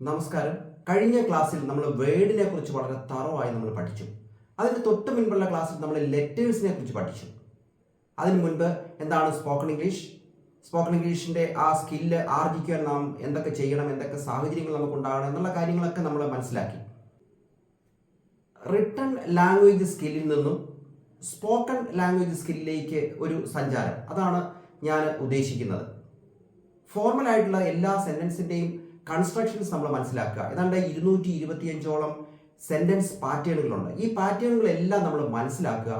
നമസ്കാരം. കഴിഞ്ഞ ക്ലാസ്സിൽ നമ്മൾ വേർഡിനെ കുറിച്ച് വളരെ തറവായി നമ്മൾ പഠിച്ചു. അതിന് തൊട്ട് മുൻപുള്ള ക്ലാസ്സിൽ നമ്മൾ ലെറ്റേഴ്സിനെ കുറിച്ച് പഠിച്ചു. അതിന് മുൻപ് എന്താണ് സ്പോക്കൺ ഇംഗ്ലീഷ് സ്പോക്കൺ ഇംഗ്ലീഷിന്റെ ആ സ്കില്ല് ആർജിക്കാൻ നാം എന്തൊക്കെ ചെയ്യണം എന്തൊക്കെ സാഹചര്യങ്ങൾ നമുക്ക് ഉണ്ടാകണം എന്നുള്ള കാര്യങ്ങളൊക്കെ നമ്മൾ മനസ്സിലാക്കി. റിട്ടൺ ലാംഗ്വേജ് സ്കില്ലിൽ നിന്നും സ്പോക്കൺ ലാംഗ്വേജ് സ്കില്ലിലേക്ക് ഒരു സഞ്ചാരം. അതാണ് ഞാൻ ഉദ്ദേശിക്കുന്നത്. ഫോർമൽ ആയിട്ടുള്ള എല്ലാ സെന്റൻസിന്റെയും കൺസ്ട്രക്ഷൻസ് നമ്മൾ മനസ്സിലാക്കുക. ഏതാണ്ട് ഇരുന്നൂറ്റി ഇരുപത്തിയഞ്ചോളം സെന്റൻസ് പാറ്റേണുകളുണ്ട്. ഈ പാറ്റേണുകളെല്ലാം നമ്മൾ മനസ്സിലാക്കുക.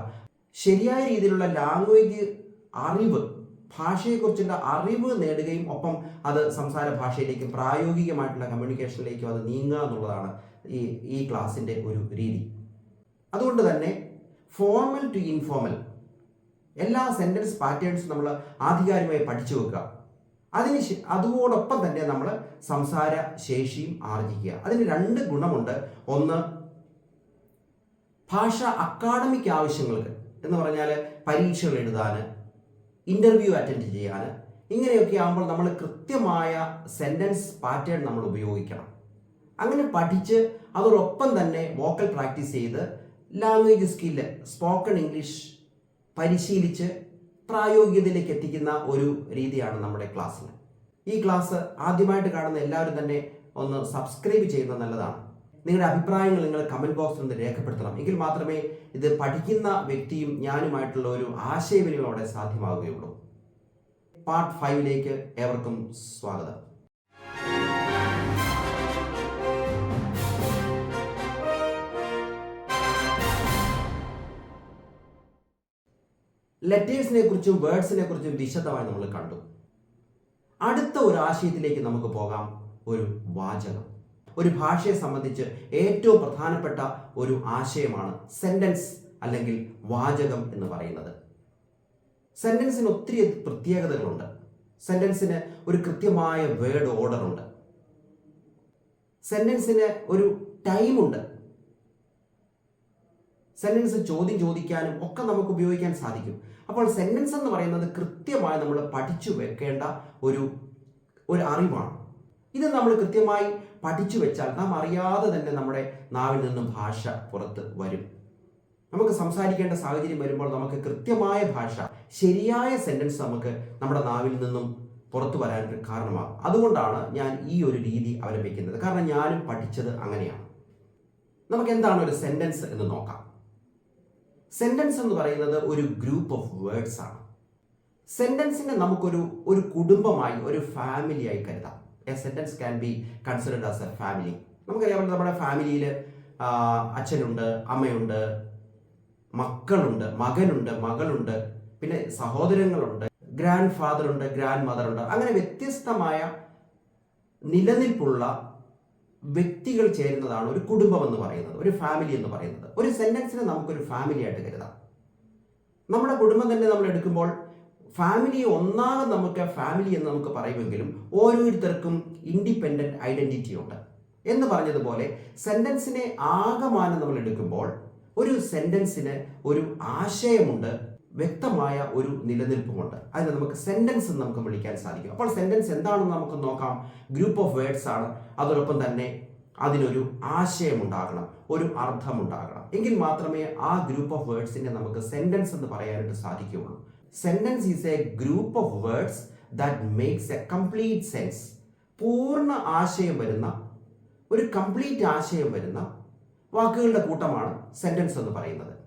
ശരിയായ രീതിയിലുള്ള ലാംഗ്വേജ് അറിവ് ഭാഷയെക്കുറിച്ചുള്ള അറിവ് നേടുകയും ഒപ്പം അത് സംസാര ഭാഷയിലേക്കും പ്രായോഗികമായിട്ടുള്ള കമ്മ്യൂണിക്കേഷനിലേക്കും അത് നീങ്ങുക എന്നുള്ളതാണ് ഈ ഈ ക്ലാസ്സിന്റെ ഒരു രീതി. അതുകൊണ്ട് തന്നെ ഫോർമൽ ടു ഇൻഫോർമൽ എല്ലാ സെന്റൻസ് പാറ്റേൺസും നമ്മൾ ആധികാരികമായി പഠിച്ചു വെക്കുക. അതിന് അതോടൊപ്പം തന്നെ നമ്മൾ സംസാര ശേഷിയും ആർജിക്കുക. അതിന് രണ്ട് ഗുണമുണ്ട്. ഒന്ന് ഭാഷ അക്കാഡമിക് ആവശ്യങ്ങൾക്ക് എന്ന് പറഞ്ഞാൽ പരീക്ഷകൾ എഴുതാൻ ഇന്റർവ്യൂ അറ്റൻഡ് ചെയ്യാൻ ഇങ്ങനെയൊക്കെ ആകുമ്പോൾ നമ്മൾ കൃത്യമായ സെന്റൻസ് പാറ്റേൺ നമ്മൾ ഉപയോഗിക്കണം. അങ്ങനെ പഠിച്ച് അതോടൊപ്പം തന്നെ വോക്കൽ പ്രാക്ടീസ് ചെയ്ത് ലാംഗ്വേജ് സ്കില്ല് സ്പോക്കൺ ഇംഗ്ലീഷ് പരിശീലിച്ച് പ്രായോഗികതയിലേക്ക് എത്തിക്കുന്ന ഒരു രീതിയാണ് നമ്മുടെ ക്ലാസ്സിന് ഈ ക്ലാസ് ആദ്യമായിട്ട് കാണുന്ന എല്ലാവരും തന്നെ ഒന്ന് സബ്സ്ക്രൈബ് ചെയ്യുന്നത് നല്ലതാണ്. നിങ്ങളുടെ അഭിപ്രായങ്ങൾ നിങ്ങൾ കമന്റ് ബോക്സിൽ ഒന്ന് രേഖപ്പെടുത്തണം. എങ്കിൽ മാത്രമേ ഇത് പഠിക്കുന്ന വ്യക്തിയും ഞാനുമായിട്ടുള്ള ഒരു ആശയവിനിമയം അവിടെ സാധ്യമാവുകയുള്ളൂ. പാർട്ട് ഫൈവിലേക്ക് ഏവർക്കും സ്വാഗതം. ലെറ്റേഴ്സിനെ കുറിച്ചും വേർഡ്സിനെ കുറിച്ചും വിശദമായി നമ്മൾ കണ്ടു. അടുത്ത ഒരു ആശയത്തിലേക്ക് നമുക്ക് പോകാം. ഒരു വാചകം. ഒരു ഭാഷയെ സംബന്ധിച്ച് ഏറ്റവും പ്രധാനപ്പെട്ട ഒരു ആശയമാണ് സെന്റൻസ് അല്ലെങ്കിൽ വാചകം എന്ന് പറയുന്നത്. സെന്റൻസിന് ഒത്തിരി പ്രത്യേകതകളുണ്ട്. സെന്റൻസിന് ഒരു കൃത്യമായ വേർഡ് ഓർഡർ ഉണ്ട്. സെന്റൻസിന് ഒരു ടൈമുണ്ട് സെന്റൻസ് ചോദ്യം ചോദിക്കാനും ഒക്കെ നമുക്ക് ഉപയോഗിക്കാൻ സാധിക്കും. അപ്പോൾ സെന്റൻസ് എന്ന് പറയുന്നത് കൃത്യമായി നമ്മൾ പഠിച്ചു വെക്കേണ്ട ഒരു ഒരു അറിവാണ്. ഇത് നമ്മൾ കൃത്യമായി പഠിച്ചു വെച്ചാൽ നാം അറിയാതെ തന്നെ നമ്മുടെ നാവിൽ നിന്നും ഭാഷ പുറത്ത് വരും. നമുക്ക് സംസാരിക്കേണ്ട സാഹചര്യം വരുമ്പോൾ നമുക്ക് കൃത്യമായ ഭാഷ ശരിയായ സെന്റൻസ് നമുക്ക് നമ്മുടെ നാവിൽ നിന്നും പുറത്തു വരാനൊരു കാരണമാകും. അതുകൊണ്ടാണ് ഞാൻ ഈ ഒരു രീതി അവലംബിക്കുന്നത്. കാരണം ഞാനും പഠിച്ചത് അങ്ങനെയാണ്. നമുക്ക് എന്താണ് ഒരു സെന്റൻസ് എന്ന് നോക്കാം. സെന്റൻസ് എന്ന് പറയുന്നത് ഒരു ഗ്രൂപ്പ് ഓഫ് വേർഡ്സ് ആണ്. സെന്റൻസിനെ നമുക്കൊരു ഒരു കുടുംബമായി ഒരു ഫാമിലിയായി കരുതാം. A sentence can be considered as a family നമുക്കറിയാം നമ്മുടെ ഫാമിലിയിൽ അച്ഛനുണ്ട് അമ്മയുണ്ട് മക്കളുണ്ട് മകനുണ്ട് മകളുണ്ട് പിന്നെ സഹോദരങ്ങളുണ്ട് ഗ്രാൻഡ് ഫാദർ ഉണ്ട് ഗ്രാൻഡ് മദർ ഉണ്ട്. അങ്ങനെ വ്യത്യസ്തമായ നിലനിൽപ്പുള്ള വ്യക്തികൾ ചേരുന്നതാണ് ഒരു കുടുംബം എന്ന് പറയുന്നത് ഒരു ഫാമിലി എന്ന് പറയുന്നത്. ഒരു സെന്റൻസിനെ നമുക്കൊരു ഫാമിലി ആയിട്ട് കരുതാം. നമ്മുടെ കുടുംബം തന്നെ നമ്മൾ എടുക്കുമ്പോൾ ഫാമിലി ഒന്നാകെ നമുക്ക് ഫാമിലി എന്ന് നമുക്ക് പറയുമെങ്കിലും ഓരോരുത്തർക്കും ഇൻഡിപെൻഡന്റ് ഐഡന്റിറ്റി ഉണ്ട്. എന്ന് പറഞ്ഞതുപോലെ സെന്റൻസിനെ ആകമാനം നമ്മൾ എടുക്കുമ്പോൾ ഒരു സെന്റൻസിന് ഒരു ആശയമുണ്ട് വ്യക്തമായ ഒരു നിലനിൽപ്പുമുണ്ട്. അതിനെ നമുക്ക് സെന്റൻസ് എന്ന് നമുക്ക് വിളിക്കാൻ സാധിക്കും. അപ്പോൾ സെന്റൻസ് എന്താണെന്ന് നമുക്ക് നോക്കാം. ഗ്രൂപ്പ് ഓഫ് വേർഡ്സ് ആണ്. അതോടൊപ്പം തന്നെ അതിനൊരു ആശയമുണ്ടാകണം. ഒരു അർത്ഥമുണ്ടാകണം. എങ്കിൽ മാത്രമേ ആ ഗ്രൂപ്പ് ഓഫ് വേർഡ്സിനെ നമുക്ക് സെന്റൻസ് എന്ന് പറയാനായിട്ട് സാധിക്കുകയുള്ളൂ. Sentence is a group of words that makes a complete sense പൂർണ ആശയം വരുന്ന ഒരു കംപ്ലീറ്റ് ആശയം വരുന്ന വാക്കുകളുടെ കൂട്ടമാണ് സെന്റൻസ് എന്ന് പറയുന്നത്.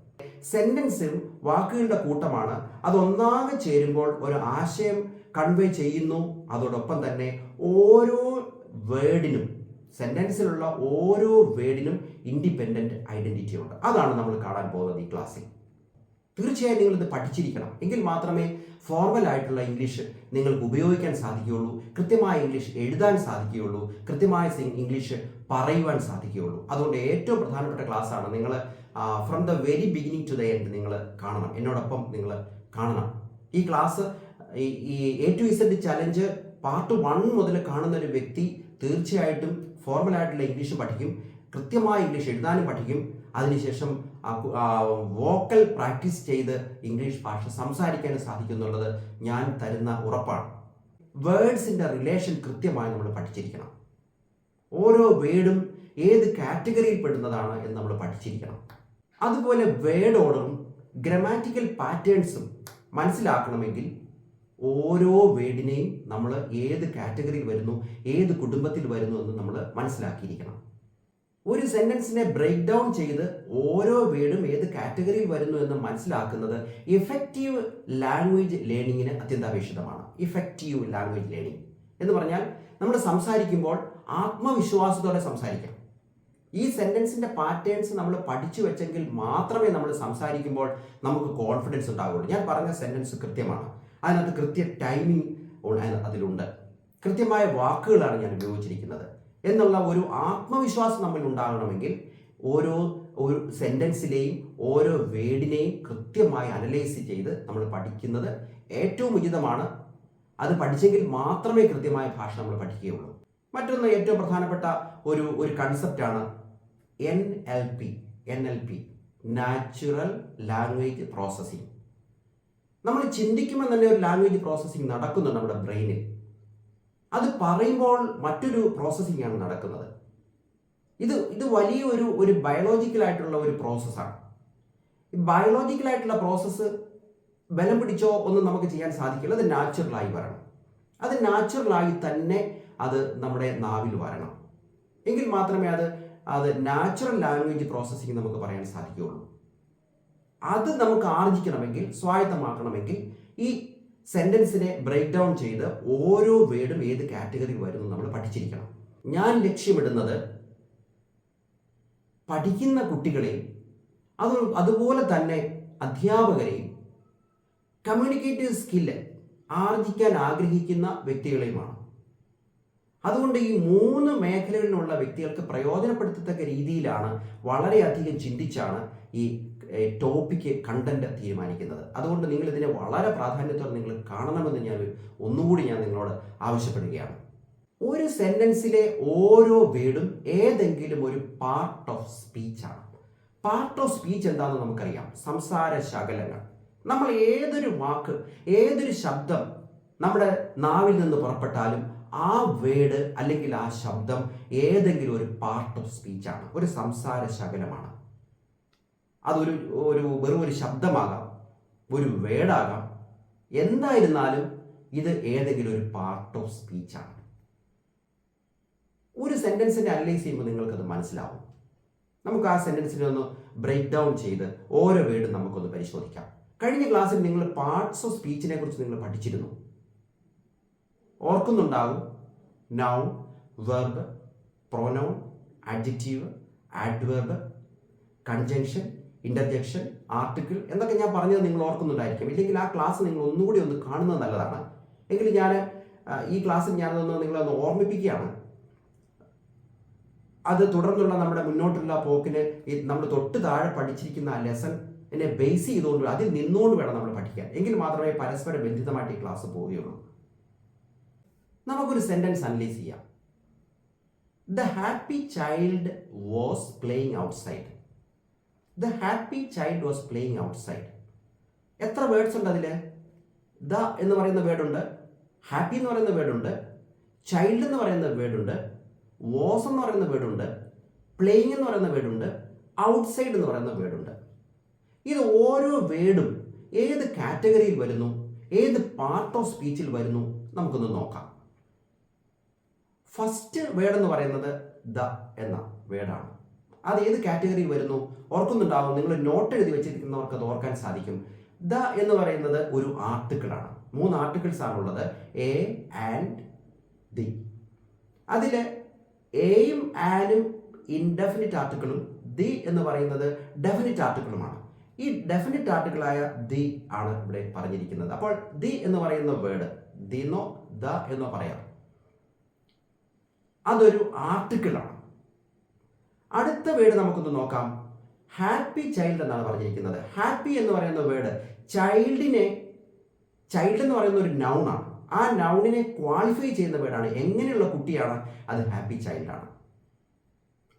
സെന്റൻസും വാക്കുകളുടെ കൂട്ടമാണ്. അതൊന്നാകെ ചേരുമ്പോൾ ഒരു ആശയം കൺവേ ചെയ്യുന്നു. അതോടൊപ്പം തന്നെ ഓരോ വേർഡിനും സെന്റൻസിലുള്ള ഓരോ വേർഡിനും ഇൻഡിപെൻഡന്റ് ഐഡന്റിറ്റി ഉണ്ട്. അതാണ് നമ്മൾ കാണാൻ പോകുന്നത് ഈ ക്ലാസ്സിൽ തീർച്ചയായും നിങ്ങൾ ഇത് പഠിച്ചിരിക്കണം. എങ്കിൽ മാത്രമേ ഫോർമൽ ആയിട്ടുള്ള ഇംഗ്ലീഷ് നിങ്ങൾക്ക് ഉപയോഗിക്കാൻ സാധിക്കുകയുള്ളൂ. കൃത്യമായ ഇംഗ്ലീഷ് എഴുതാൻ സാധിക്കുകയുള്ളൂ. കൃത്യമായ ഇംഗ്ലീഷ് പറയുവാൻ സാധിക്കുകയുള്ളൂ. അതുകൊണ്ട് ഏറ്റവും പ്രധാനപ്പെട്ട ക്ലാസ് ആണ് നിങ്ങൾ from the very beginning to the end നിങ്ങൾ കാണണം. എന്നോടൊപ്പം നിങ്ങൾ കാണണം. ഈ ക്ലാസ് ഈ A to Z challenge part one മുതൽ കാണുന്ന ഒരു വ്യക്തി തീർച്ചയായിട്ടും ഫോർമൽ ആയിട്ടുള്ള ഇംഗ്ലീഷ് പഠിക്കും. കൃത്യമായ ഇംഗ്ലീഷ് എഴുതാനും പഠിക്കും. അതിനുശേഷം വോക്കൽ പ്രാക്ടീസ് ചെയ്ത് ഇംഗ്ലീഷ് ഭാഷ സംസാരിക്കാൻ സാധിക്കും എന്നുള്ളത് ഞാൻ തരുന്ന ഉറപ്പാണ്. വേർഡ്സിന്റെ റിലേഷൻ കൃത്യമായി നമ്മൾ പഠിച്ചിരിക്കണം. ഓരോ വേർഡും ഏത് കാറ്റഗറിയിൽ പെടുന്നതാണ് എന്ന് നമ്മൾ പഠിച്ചിരിക്കണം. അതുപോലെ വേർഡ് ഓർഡറും ഗ്രമാറ്റിക്കൽ പാറ്റേൺസും മനസ്സിലാക്കണമെങ്കിൽ ഓരോ വേർഡിനെയും നമ്മൾ ഏത് കാറ്റഗറിയിൽ വരുന്നു ഏത് കുടുംബത്തിൽ വരുന്നു എന്ന് നമ്മൾ മനസ്സിലാക്കിയിരിക്കണം. ഒരു സെന്റൻസിനെ ബ്രേക്ക് ഡൗൺ ചെയ്ത് ഓരോ വേർഡും ഏത് കാറ്റഗറിയിൽ വരുന്നു എന്ന് മനസ്സിലാക്കുന്നത് ഇഫക്റ്റീവ് ലാംഗ്വേജ് ലേണിങ്ങിന് അത്യന്താപേക്ഷിതമാണ്. ഇഫക്റ്റീവ് ലാംഗ്വേജ് ലേണിംഗ് എന്ന് പറഞ്ഞാൽ നമ്മൾ സംസാരിക്കുമ്പോൾ ആത്മവിശ്വാസത്തോടെ സംസാരിക്കാം ഈ സെന്റൻസിന്റെ പാറ്റേൺസ് നമ്മൾ പഠിച്ചു വെച്ചെങ്കിൽ മാത്രമേ നമ്മൾ സംസാരിക്കുമ്പോൾ നമുക്ക് കോൺഫിഡൻസ് ഉണ്ടാവുള്ളൂ. ഞാൻ പറഞ്ഞ സെന്റൻസ് കൃത്യമാണ്. അതിനകത്ത് കൃത്യ ടൈമിംഗ് അതിലുണ്ട്. കൃത്യമായ വാക്കുകളാണ് ഞാൻ ഉപയോഗിച്ചിരിക്കുന്നത്. എന്നുള്ള ഒരു ആത്മവിശ്വാസം നമ്മൾ ഉണ്ടാകണമെങ്കിൽ ഓരോ ഒരു സെന്റൻസിലെയും ഓരോ വേർഡിനെയും കൃത്യമായി അനലൈസ് ചെയ്ത് നമ്മൾ പഠിക്കുന്നത് ഏറ്റവും ഉചിതമാണ്. അത് പഠിച്ചെങ്കിൽ മാത്രമേ കൃത്യമായ ഭാഷ നമ്മൾ പഠിക്കുകയുള്ളൂ. മറ്റൊന്ന് ഏറ്റവും പ്രധാനപ്പെട്ട ഒരു ഒരു കൺസെപ്റ്റാണ് N L P N L P natural language processing നമ്മൾ ചിന്തിക്കുമ്പോൾ തന്നെ ഒരു ലാംഗ്വേജ് പ്രോസസ്സിംഗ് നടക്കുന്നുണ്ട് നമ്മുടെ ബ്രെയിനിൽ. അത് പറയുമ്പോൾ മറ്റൊരു പ്രോസസ്സിംഗ് ആണ് നടക്കുന്നത്. ഇത് ഇത് വലിയൊരു ഒരു ബയോളജിക്കൽ ആയിട്ടുള്ള ഒരു പ്രോസസ്സാണ് ബയോളജിക്കൽ ആയിട്ടുള്ള പ്രോസസ്സ് ബലം പിടിച്ചോ ഒന്നും നമുക്ക് ചെയ്യാൻ സാധിക്കില്ല. അത് നാച്ചുറലായി വരണം. അത് നാച്ചുറലായി തന്നെ അത് നമ്മുടെ നാവിൽ വരണം. എങ്കിൽ മാത്രമേ അത് അത് നാച്ചുറൽ ലാംഗ്വേജ് പ്രോസസ്സിംഗ് നമുക്ക് പറയാൻ സാധിക്കുകയുള്ളൂ. അത് നമുക്ക് ആർജിക്കണമെങ്കിൽ സ്വായത്തമാക്കണമെങ്കിൽ ഈ സെന്റൻസിനെ ബ്രേക്ക് ഡൗൺ ചെയ്ത് ഓരോ വേർഡും ഏത് കാറ്റഗറി വരുന്നു നമ്മൾ പഠിച്ചിരിക്കണം. ഞാൻ ലക്ഷ്യമിടുന്നത് പഠിക്കുന്ന കുട്ടികളെയും അത് അതുപോലെ തന്നെ അധ്യാപകരെയും കമ്മ്യൂണിക്കേറ്റീവ് സ്കില്ല് ആർജിക്കാൻ ആഗ്രഹിക്കുന്ന വ്യക്തികളെയുമാണ്. അതുകൊണ്ട് ഈ മൂന്ന് മേഖലകളിലുള്ള വ്യക്തികൾക്ക് പ്രയോജനപ്പെടുത്തത്തക്ക രീതിയിലാണ് വളരെയധികം ചിന്തിച്ചാണ് ഈ ടോപ്പിക്ക് കണ്ടന്റ് തീരുമാനിക്കുന്നത്. അതുകൊണ്ട് നിങ്ങൾ ഇതിനെ വളരെ പ്രാധാന്യത്തോടെ നിങ്ങൾ കാണണമെന്ന് ഞാൻ ഒന്നുകൂടി ഞാൻ നിങ്ങളോട് ആവശ്യപ്പെടുകയാണ്. ഒരു സെന്റൻസിലെ ഓരോ വേർഡും ഏതെങ്കിലും ഒരു പാർട്ട് ഓഫ് സ്പീച്ചാണ് പാർട്ട് ഓഫ് സ്പീച്ച് എന്താണെന്ന് നമുക്കറിയാം. സംസാര ശകലങ്ങൾ. നമ്മൾ ഏതൊരു വാക്ക് ഏതൊരു ശബ്ദം നമ്മുടെ നാവിൽ നിന്ന് പുറപ്പെട്ടാലും ആ വേർഡ് അല്ലെങ്കിൽ ആ ശബ്ദം ഏതെങ്കിലും ഒരു പാർട്ട് ഓഫ് സ്പീച്ചാണ് ഒരു സംസാര ശകലമാണ്. അതൊരു ഒരു വെറും ഒരു ശബ്ദമാകാം ഒരു വേടാകാം. എന്തായിരുന്നാലും ഇത് ഏതെങ്കിലും ഒരു പാർട്ട് ഓഫ് സ്പീച്ചാണ് ഒരു സെന്റൻസിനെ അനലൈസ് ചെയ്യുമ്പോൾ നിങ്ങൾക്കത് മനസ്സിലാവും. നമുക്ക് ആ സെന്റൻസിനെ ഒന്ന് ബ്രേക്ക് ഡൗൺ ചെയ്ത് ഓരോ വേർഡും നമുക്കൊന്ന് പരിശോധിക്കാം. കഴിഞ്ഞ ക്ലാസ്സിൽ നിങ്ങൾ പാർട്സ് ഓഫ് സ്പീച്ചിനെ കുറിച്ച് നിങ്ങൾ പഠിച്ചിരുന്നു. ഓർക്കുന്നുണ്ടാവും. Noun verb pronoun adjective adverb conjunction interjection article എന്നൊക്കെ ഞാൻ പറഞ്ഞത് നിങ്ങൾ ഓർക്കുന്നുണ്ടായിരിക്കും. ഇല്ലെങ്കിൽ ആ ക്ലാസ് നിങ്ങൾ ഒന്നുകൂടി ഒന്ന് കാണുന്നത് നല്ലതാണ്. എങ്കിൽ ഞാൻ ഈ ക്ലാസ്സിൽ ഞാനതൊന്ന് നിങ്ങളൊന്ന് ഓർമ്മിപ്പിക്കുകയാണ്. അത് തുടർന്നുള്ള നമ്മുടെ മുന്നോട്ടുള്ള പോക്കിന് നമ്മൾ തൊട്ട് താഴെ പഠിച്ചിരിക്കുന്ന ആ ലെസൺ എന്നെ ബേസ് ചെയ്തുകൊണ്ട് അതിൽ നിന്നുകൊണ്ട് വേണം നമ്മൾ പഠിക്കാൻ. എങ്കിൽ മാത്രമേ പരസ്പര ബന്ധിതമായിട്ട് ഈ ക്ലാസ് പോവുകയുള്ളൂ. നമുക്കൊരു സെന്റൻസ് അനലൈസ് ചെയ്യാം. The happy child was playing outside the happy child was playing outside എത്ര വേർഡ്സ് ഉണ്ട് അതിൽ ദ എന്ന് പറയുന്ന വേർഡുണ്ട് ഹാപ്പി എന്ന് പറയുന്ന വേർഡുണ്ട് ചൈൽഡ് എന്ന് പറയുന്ന വേർഡുണ്ട് വാസ് എന്ന് പറയുന്ന വേർഡുണ്ട് പ്ലേയിങ് എന്ന് പറയുന്ന വേർഡുണ്ട് ഔട്ട്സൈഡ് എന്ന് പറയുന്ന വേർഡുണ്ട് ഇത് ഓരോ വേർഡും ഏത് കാറ്റഗറിയിൽ വരുന്നു ഏത് പാർട്ട് ഓഫ് സ്പീച്ചിൽ വരുന്നു നമുക്കൊന്ന് നോക്കാം. ഫസ്റ്റ് വേർഡ് എന്ന് പറയുന്നത് ദ എന്ന വേർഡാണ് അത് ഏത് കാറ്റഗറി വരുന്നു? ഓർക്കുന്നുണ്ടാവും. നിങ്ങൾ നോട്ട് എഴുതി വെച്ചിരിക്കുന്നവർക്ക് അത് ഓർക്കാൻ സാധിക്കും. ദ എന്ന് പറയുന്നത് ഒരു ആർട്ടിക്കിളാണ്. മൂന്ന് ആർട്ടിക്കിൾസ് ആണുള്ളത് എ ആൻഡ് ദി അതിൽ എയും ആനും ഇൻഡെഫിനിറ്റ് ആർട്ടിക്കിളും ദി എന്ന് പറയുന്നത് ഡെഫിനിറ്റ് ആർട്ടിക്കിളുമാണ് ഈ ഡെഫിനിറ്റ് ആർട്ടിക്കിളായ ദി ആണ് ഇവിടെ പറഞ്ഞിരിക്കുന്നത്. അപ്പോൾ ദി എന്ന് പറയുന്ന വേർഡ് ദിന്നോ ദ എന്നോ പറയാം. അതൊരു ആർട്ടിക്കിളാണ്. അടുത്ത വേർഡ് നമുക്കൊന്ന് നോക്കാം. ഹാപ്പി ചൈൽഡ് എന്നാണ് പറഞ്ഞിരിക്കുന്നത്. ഹാപ്പി എന്ന് പറയുന്ന വേർഡ് ചൈൽഡിനെ ചൈൽഡ് എന്ന് പറയുന്ന ഒരു നൗണാണ് ആ നൗണിനെ ക്വാളിഫൈ ചെയ്യുന്ന വേർഡാണ്. എങ്ങനെയുള്ള കുട്ടിയാണ്? അത് ഹാപ്പി ചൈൽഡാണ്.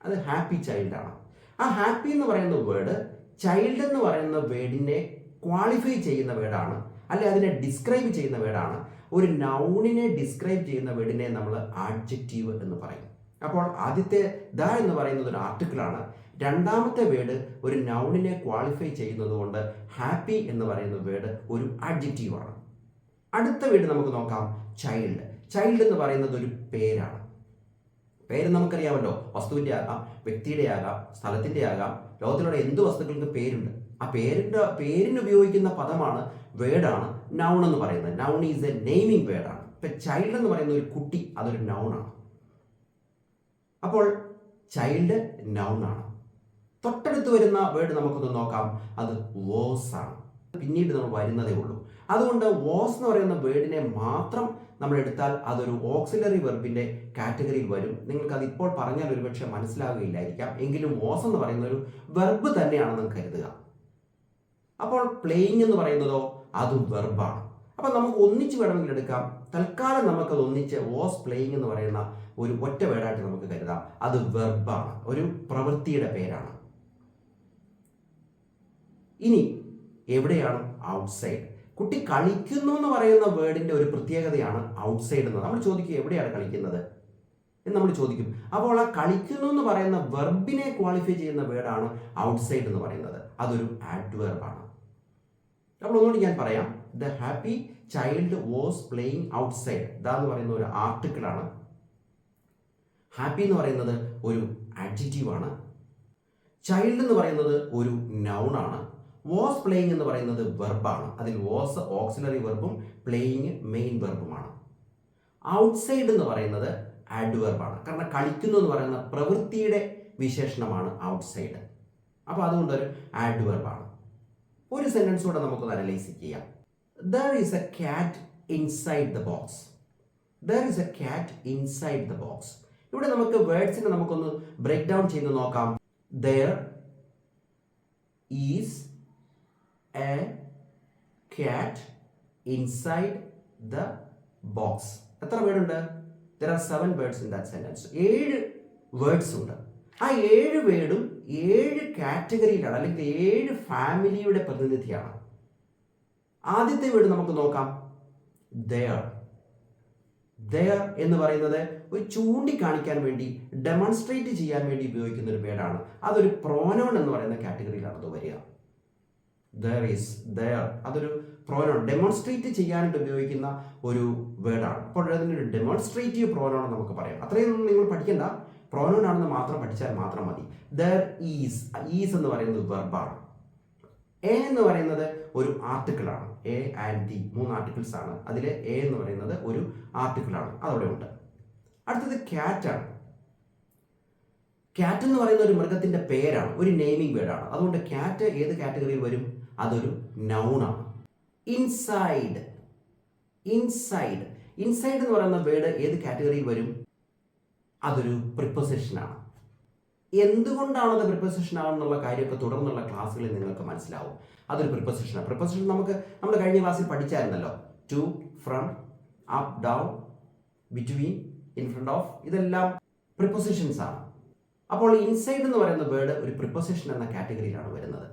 അത് ഹാപ്പി ചൈൽഡാണ്. ആ ഹാപ്പി എന്ന് പറയുന്ന വേർഡ് ചൈൽഡ് എന്ന് പറയുന്ന വേർഡിനെ ക്വാളിഫൈ ചെയ്യുന്ന വേർഡാണ്. അല്ലെ അതിനെ ഡിസ്ക്രൈബ് ചെയ്യുന്ന വേർഡാണ്. ഒരു നൗണിനെ ഡിസ്ക്രൈബ് ചെയ്യുന്ന വേർഡിനെ നമ്മൾ ആഡ്ജക്റ്റീവ് എന്ന് പറയും. അപ്പോൾ ആദ്യത്തെ ദ എന്ന് പറയുന്നത് ഒരു ആർട്ടിക്കിളാണ് രണ്ടാമത്തെ വേർഡ് ഒരു നൗണിനെ ക്വാളിഫൈ ചെയ്യുന്നത് കൊണ്ട് ഹാപ്പി എന്ന് പറയുന്ന വേർഡ് ഒരു അഡ്ജക്റ്റീവ് ആണ്. അടുത്ത വേർഡ് നമുക്ക് നോക്കാം. ചൈൽഡ് ചൈൽഡ് എന്ന് പറയുന്നത് ഒരു പേരാണ്. പേര് നമുക്കറിയാമല്ലോ. വസ്തുവിന്റെ ആകാം വ്യക്തിയുടെ ആകാം സ്ഥലത്തിന്റെ ആകാം ലോകത്തിലുള്ള എന്ത് വസ്തുക്കൾക്ക് പേരുണ്ട്. ആ പേരിന്റെ പേരിന് ഉപയോഗിക്കുന്ന പദമാണ് വേർഡാണ് നൗൺ എന്ന് പറയുന്നത്. നൗൺ ഈസ് എ നെയ്മിങ് വേർഡാണ് ഇപ്പം ചൈൽഡ് എന്ന് പറയുന്ന ഒരു കുട്ടി അതൊരു നൗണാണ് അപ്പോൾ ചൈൽഡ് നൗൺ ആണ്. തൊട്ടടുത്ത് വരുന്ന വേർഡ് നമുക്കൊന്ന് നോക്കാം. അത് വോസ് ആണ്. പിന്നീട് നമ്മൾ വരുന്നതേ ഉള്ളൂ. അതുകൊണ്ട് വോസ് എന്ന് പറയുന്ന വേർഡിനെ മാത്രം നമ്മൾ എടുത്താൽ അതൊരു ഓക്സിലറി വെർബിന്റെ കാറ്റഗറിയിൽ വരും. നിങ്ങൾക്ക് അത് ഇപ്പോൾ പറഞ്ഞാൽ ഒരുപക്ഷെ മനസ്സിലാകുകയില്ലായിരിക്കാം എങ്കിലും വോസ് എന്ന് പറയുന്ന ഒരു വെർബ് തന്നെയാണെന്ന് കരുതുക. അപ്പോൾ പ്ലേയിങ് എന്ന് പറയുന്നതോ അതും വെർബാണ് അപ്പോൾ നമുക്ക് ഒന്നിച്ച് വേണമെങ്കിൽ എടുക്കാം. തൽക്കാലം നമുക്കത് ഒന്നിച്ച് വോസ് പ്ലേയിങ് എന്ന് പറയുന്ന ഒരു ഒറ്റ വേർഡായിട്ട് നമുക്ക് കരുതാം. അത് വെർബാണ് ഒരു പ്രവൃത്തിയുടെ പേരാണ്. ഇനി എവിടെയാണ് ഔട്ട്സൈഡ് കുട്ടി കളിക്കുന്നു എന്ന് പറയുന്ന വേർഡിന്റെ ഒരു പ്രത്യേകതയാണ് ഔട്ട്സൈഡ് എന്ന് നമ്മൾ ചോദിക്കും എവിടെയാണ് കളിക്കുന്നത്? എന്ന് നമ്മൾ ചോദിക്കും. അപ്പോൾ ആ കളിക്കുന്നു എന്ന് പറയുന്ന വെർബിനെ ക്വാളിഫൈ ചെയ്യുന്ന വേർഡാണ് ഔട്ട്സൈഡ് എന്ന് പറയുന്നത്. അതൊരു ആഡ്വേർബാണ് അപ്പോൾ ഒന്നുകൂടി ഞാൻ പറയാം. The happy child was playing outside the എന്ന് പറയുന്ന ഒരു ആർട്ടിക്കിളാണ് ഹാപ്പി എന്ന് പറയുന്നത് ഒരു ആണ്. ചൈൽഡ് എന്ന് പറയുന്നത് ഒരു നൗണാണ് വാസ് പ്ലേയിങ് എന്ന് പറയുന്നത് വെർബാണ് അതിൽ വാസ് ഓക്സിലറി വെർബും പ്ലേയിങ് മെയിൻ വെർബുമാണ് ഔട്ട്സൈഡ് എന്ന് പറയുന്നത് ആഡ്വെർബാണ് കാരണം കളിക്കുന്നു എന്ന് പറയുന്ന പ്രവൃത്തിയുടെ വിശേഷണമാണ് ഔട്ട്സൈഡ് അപ്പോൾ അതുകൊണ്ട് ഒരു ആഡ്വെർബാണ് ഒരു സെന്റൻസ് കൂടെ നമുക്കൊന്ന് അനലൈസ് ചെയ്യാം. There is a cat inside the box there is a cat inside the box ഇവിടെ നമുക്ക് വേർഡ്സിനെ നമുക്കൊന്ന് ബ്രേക്ക് ഡൗൺ ചെയ്ത് നോക്കാം. There is a cat inside the box എത്ര വേർഡുണ്ട് there are seven words in that sentence ഏഴ് words ഉണ്ട്. ആ ഏഴ് വേർഡും ഏഴ് കാറ്റഗറിയിലാണ് അല്ലെങ്കിൽ ഏഴ് ഫാമിലിയുടെ പ്രതിനിധിയാണ്. ആദ്യത്തെ വേർഡ് നമുക്ക് നോക്കാം. ദയർ ദയർ എന്ന് പറയുന്നത് ഒരു ചൂണ്ടിക്കാണിക്കാൻ വേണ്ടി ഡെമോൺസ്ട്രേറ്റ് ചെയ്യാൻ വേണ്ടി ഉപയോഗിക്കുന്ന ഒരു വേർഡാണ് അതൊരു പ്രോനോൺ എന്ന് പറയുന്ന കാറ്റഗറിയിലാണ് അത് വരിക. ദർ ഈസ് ദർ അതൊരു പ്രോനോൺ ഡെമോൺസ്ട്രേറ്റ് ചെയ്യാനായിട്ട് ഉപയോഗിക്കുന്ന ഒരു വേർഡാണ്. അപ്പോൾ അതിനൊരു ഡെമോൺസ്ട്രേറ്റീവ് പ്രോനോൺ നമുക്ക് പറയാം. അത്രയൊന്നും നിങ്ങൾ പഠിക്കണ്ട. പ്രോനോൺ ആണെന്ന് മാത്രം പഠിച്ചാൽ മാത്രം മതി. ദർ ഈസ് ഈസ് എന്ന് പറയുന്നത് വെർബാണ് എ എന്ന് പറയുന്നത് ഒരു ആർട്ടിക്കിളാണ് എ ആൻഡ് ദി മൂന്ന് ആർട്ടിക്കിൾസ് ആണ്. അതിൽ എ എന്ന് പറയുന്നത് ഒരു ആർട്ടിക്കിളാണ് അതവിടെ ഉണ്ട്. അടുത്തത് ക്യാറ്റാണ് ക്യാറ്റ് എന്ന് പറയുന്ന ഒരു മൃഗത്തിന്റെ പേരാണ്. ഒരു നെയിമിംഗ് വേർഡാണ് അതുകൊണ്ട് ക്യാറ്റ് ഏത് കാറ്റഗറിയിൽ വരും? അതൊരു നൗണാണ് ഇൻസൈഡ് ഇൻസൈഡ് ഇൻസൈഡ് എന്ന് പറയുന്ന വേർഡ് ഏത് കാറ്റഗറിയിൽ വരും? അതൊരു പ്രിപ്പസിഷനാണ് എന്തുകൊണ്ടാണ് അത് പ്രിപ്പൊസിഷൻ ആണെന്നുള്ള കാര്യമൊക്കെ തുടർന്നുള്ള ക്ലാസ്സുകളിൽ നിങ്ങൾക്ക് മനസ്സിലാവും. അതൊരു പ്രിപ്പസിഷനാണ് പ്രിപ്പസിഷൻ നമുക്ക് നമ്മൾ കഴിഞ്ഞ ക്ലാസ്സിൽ പഠിച്ചായിരുന്നല്ലോ. To from up down between in front of ഇതെല്ലാം പ്രിപ്പൊസിഷൻസ് ആണ്. അപ്പോൾ ഇൻസൈഡ് എന്ന് പറയുന്ന വേർഡ് ഒരു പ്രിപ്പൊസിഷൻ എന്ന കാറ്റഗറിയിലാണ് വരുന്നത്.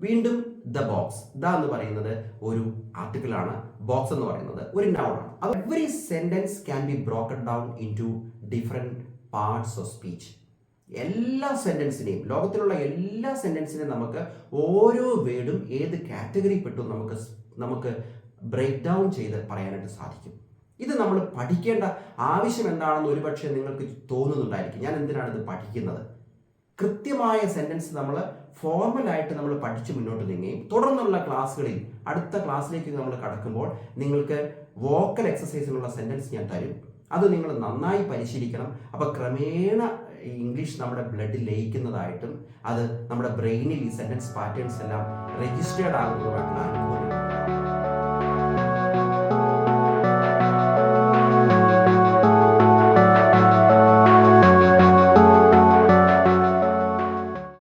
വീണ്ടും ദ ബോക്സ് ദ എന്ന് പറയുന്നത് ഒരു ആർട്ടിക്കിൾ ആണ്. ബോക്സ് എന്ന് പറയുന്നത് ഒരു നൗൺ ആണ്. അത് every sentence can be broken down into different parts of speech എല്ലാ സെന്റൻസിനെയും ലോകത്തിലുള്ള എല്ലാ സെന്റൻസിനെയും നമുക്ക് ഓരോ വേർഡും ഏത് കാറ്റഗറി പെട്ടു നമുക്ക് നമുക്ക് ബ്രേക്ക് ഡൗൺ ചെയ്ത് പറയാനായിട്ട് സാധിക്കും. ഇത് നമ്മൾ പഠിക്കേണ്ട ആവശ്യം എന്താണെന്ന് ഒരുപക്ഷെ നിങ്ങൾക്ക് തോന്നുന്നുണ്ടായിരിക്കും. ഞാൻ എന്തിനാണ് ഇത് പഠിക്കുന്നത്? കൃത്യമായ സെന്റൻസ് നമ്മൾ ഫോർമലായിട്ട് നമ്മൾ പഠിച്ച് മുന്നോട്ട് നീങ്ങുകയും തുടർന്നുള്ള ക്ലാസ്സുകളിൽ അടുത്ത ക്ലാസ്സിലേക്ക് നമ്മൾ കടക്കുമ്പോൾ നിങ്ങൾക്ക് വോക്കൽ എക്സസൈസിനുള്ള സെന്റൻസ് ഞാൻ തരും. അത് നിങ്ങൾ നന്നായി പരിശീലിക്കണം. അപ്പോൾ ക്രമേണ ഇംഗ്ലീഷ് നമ്മുടെ ബ്ലഡിൽ ലയിക്കുന്നതായിട്ടും അത് നമ്മുടെ ബ്രെയിനിൽ ഈ സെന്റൻസ് പാറ്റേൺസ് എല്ലാം രജിസ്റ്റേർഡ് ആകുന്നതുമായിട്ടുള്ള അനുഭവം